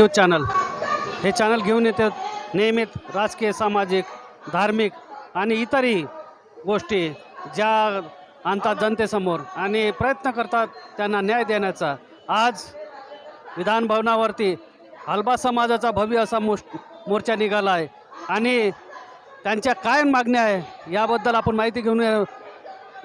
News channel. हे channel घेऊन येतात नियमित राजकीय सामाजिक धार्मिक आणि इतरही गोष्टी ज्या आणतात जनतेसमोर आणि प्रयत्न करतात त्यांना न्याय देण्याचा. आज विधान भवनावरती हलबा समाजाचा भव्य असा मोश मोर्चा निघाला आहे आणि त्यांच्या काय मागण्या आहे याबद्दल आपण माहिती घेऊन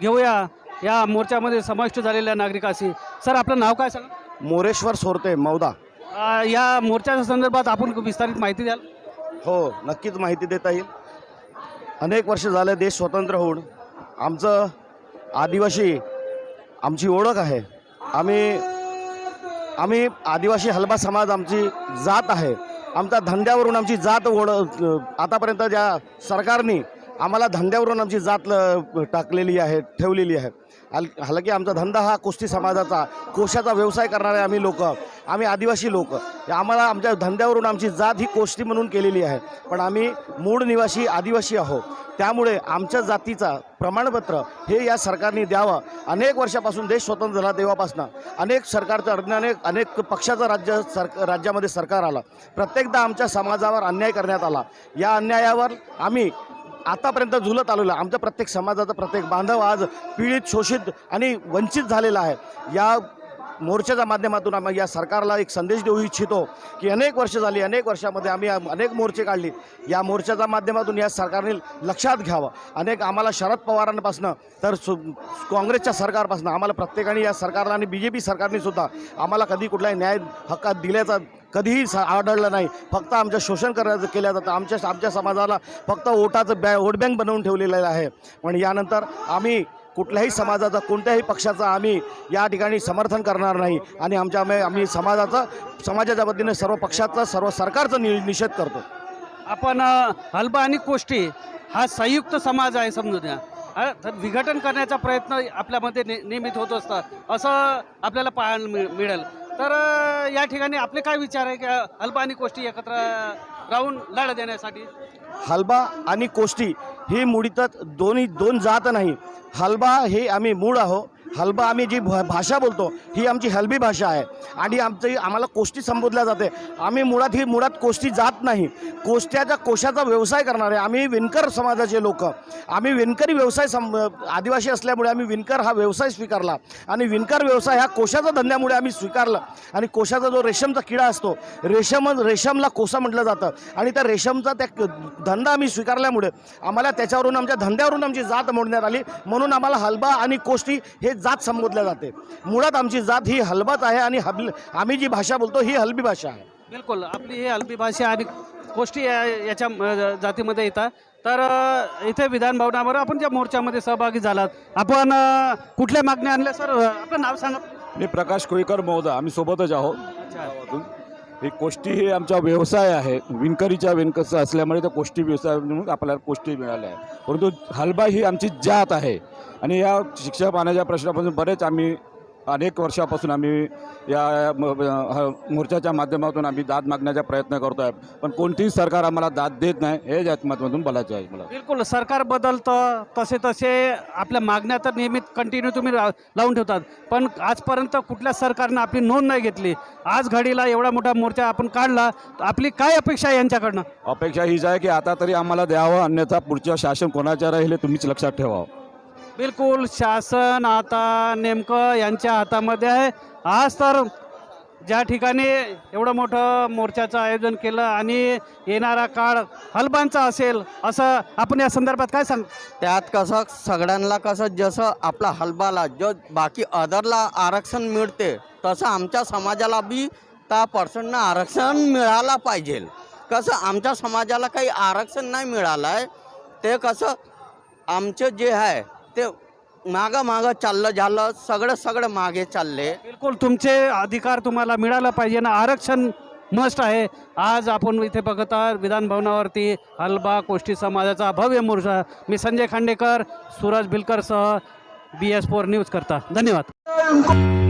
घेऊया. या मोर्चामध्ये समाविष्ट झालेल्या नागरिकाशी. सर आपलं नाव काय सांग मोरेश्वर सोरते मौदा. अ, या मोर्चाच्या संदर्भात आपण विस्तारित माहिती द्याल? हो नक्कीच माहिती देता येईल. अनेक वर्ष झाले देश स्वतंत्र होऊन आमचं आदिवासी आमची ओळख आहे. आम्ही आम्ही आदिवासी हलबा समाज आमची जात आहे. आमच्या धंद्यावरून आमची जात ओढ आतापर्यंत ज्या सरकारने आम्हाला धंद्यावरून आमची जात ल- टाकलेली आहे ठेवलेली आहे. हल हालाकी आमचा धंदा हा कुस्ती समाजाचा कोशाचा व्यवसाय करणारे आम्ही लोक आम्ही आदिवासी लोक. आम्हाला आमच्या धंद्यावरून आमची जात ही कोष्टी म्हणून केलेली आहे. पण आम्ही मूळ निवासी आदिवासी आहोत. त्यामुळे आमच्या जातीचा प्रमाणपत्र हे या सरकारने द्यावं. अनेक वर्षापासून देश स्वतंत्र झाला तेव्हापासून. अनेक सरकारचं अनेक अनेक पक्षाचं राज्य सर राज्यामध्ये सरकार आलं. प्रत्येकदा आमच्या समाजावर अन्याय करण्यात आला. या अन्यायावर आम्ही आतापर्यंत झुलत आलेलो आहे. आमच्या प्रत्येक समाजाचा प्रत्येक बांधव आज पीडित शोषित आणि वंचित झालेला आहे. या मोर्चाच्या माध्यमातून आम्ही या सरकारला एक संदेश देऊ इच्छितो की अनेक वर्ष झाली अनेक वर्षामध्ये आम्ही अनेक मोर्चे काढले. या मोर्चाच्या माध्यमातून या सरकारने लक्षात घ्यावं. अनेक आम्हाला शरद पवारांपासून तर सु काँग्रेसच्या सरकारपासून आम्हाला प्रत्येकाने या सरकारला आणि बी जे पी सरकारने सुद्धा आम्हाला कधी कुठलाही न्याय हक्कात दिल्याचा कधीही सा आढळलं नाही. फक्त आमचं शोषण करायचं केलं जातं. आमच्या आमच्या समाजाला फक्त ओटाचं बॅ वोट बँक बनवून ठेवलेलं आहे. पण यानंतर आम्ही कुठल्याही समाजाचा कोणत्याही पक्षाचा आम्ही या ठिकाणी समर्थन करणार नाही. आणि आमच्या आम्ही समाजाचं समाजाच्या वतीने सर्व पक्षाचा सर्व सरकारचा नि निषेध करतो. आपण अ, आणि कोष्टी हा संयुक्त समाज आहे समजून द्या. तर विघटन करण्याचा प्रयत्न आपल्यामध्ये ने नियमित होत असतात. असं आपल्याला पाहायला मिळ मिळेल. तर या ठिकाणी आपले काय विचार आहे की हलबा आणि कोष्टी एकत्र राहून लढा देण्यासाठी? हलबा आणि कोष्टी ही मुळीतच दोन्ही दोन जात नाही. हलबा हे आम्ही मूळ आहो. हलबा आम्ही जी भाषा बोलतो ही आमची हलबी भाषा आहे. आणि आमची आम्हाला कोष्टी संबोधल्या जाते. आम्ही मुळात ही मुळात कोष्टी जात नाही. कोष्ट्याच्या कोशाचा व्यवसाय करणारे आम्ही विणकर समाजाचे लोक. आम्ही विणकरी व्यवसाय सम आदिवासी असल्यामुळे आम्ही विणकर हा व्यवसाय स्वीकारला. आणि विणकर व्यवसाय हा कोशाचा धंद्यामुळे आम्ही स्वीकारला. आणि कोशाचा जो रेशमचा किडा असतो रेशम रेशमला कोसा म्हटलं जातं. आणि त्या रेशमचा त्या धंदा आम्ही स्वीकारल्यामुळे आम्हाला त्याच्यावरून आमच्या धंद्यावरून आमची जात मोडण्यात आली. म्हणून आम्हाला हलबा आणि कोष्टी हे जात संबोधल्या जाते. मुळात आमची जात ही हलबाच आहे आणि हबल आम्ही जी भाषा बोलतो ही हलबी भाषा आहे. बिलकुल आपली ही हलबी भाषा आणि गोष्टी या- याच्या जातीमध्ये येतात. तर इथे विधान भवनावर आपण ज्या मोर्चामध्ये सहभागी झालात आपण कुठल्या मागण्या आणल्या? सर आपलं नाव सांगा. मी प्रकाश कोळीकर महोदय आम्ही सोबतच आहोत. ही कोष्टी हे आमचा व्यवसाय आहे. विणकरीच्या विणकस असल्यामुळे त्या कोष्टी व्यवसाय म्हणून आपल्याला कोष्टी मिळाल्या आहे परंतु हलबा ही आमची जात आहे. आणि या शिक्षा पाण्याच्या प्रश्नापासून बरेच आम्ही अनेक वर्षापासून आम्ही या मोर्चाच्या माध्यमातून आम्ही दाद मागण्याचा प्रयत्न करतो आहे पण कोणतीही सरकार आम्हाला दाद देत नाही हे माध्यमातून बोलायचं आहे मला. बिलकुल सरकार बदलतं तसे तसे आपल्या मागण्या तर नियमित कंटिन्यू तुम्ही लावून ठेवतात. पण आजपर्यंत कुठल्या सरकारनं आपली नोंद नाही घेतली? आज घडीला एवढा मोठा मोर्चा आपण काढला तर आपली काय अपेक्षा आहे यांच्याकडनं? अपेक्षा हीच आहे की आता तरी आम्हाला द्यावं अन्यथा पुढच्या शासन कोणाच्या राहील तुम्हीच लक्षात ठेवावं. बिलकुल शासन आता नेमकं यांच्या हातामध्ये आहे. आज तर ज्या ठिकाणी एवढं मोठं मोर्चाचं आयोजन केलं आणि येणारा काळ हलबांचा असेल असं आपण या संदर्भात काय सांग त्यात कसं सगळ्यांना कसं जसं आपला हलबाला जो बाकी अदरला आरक्षण मिळते तसं आमच्या समाजाला बी त्या पर्सननं आरक्षण मिळाला पाहिजे. कसं आमच्या समाजाला काही आरक्षण नाही मिळालं आहे ते कसं आमचं जे आहे ते मागं मागं चाललं झालं सगळं सगळं मागे चालले. बिलकुल तुमचे अधिकार तुम्हाला मिळालं पाहिजे ना. आरक्षण मस्ट आहे. आज आपण इथे बघत आहात विधानभवनावरती हलबा कोष्टी समाजाचा भव्य मोर्चा. मी संजय खांडेकर सूरज भिलकरसह बी एस फोर न्यूज करता. धन्यवाद.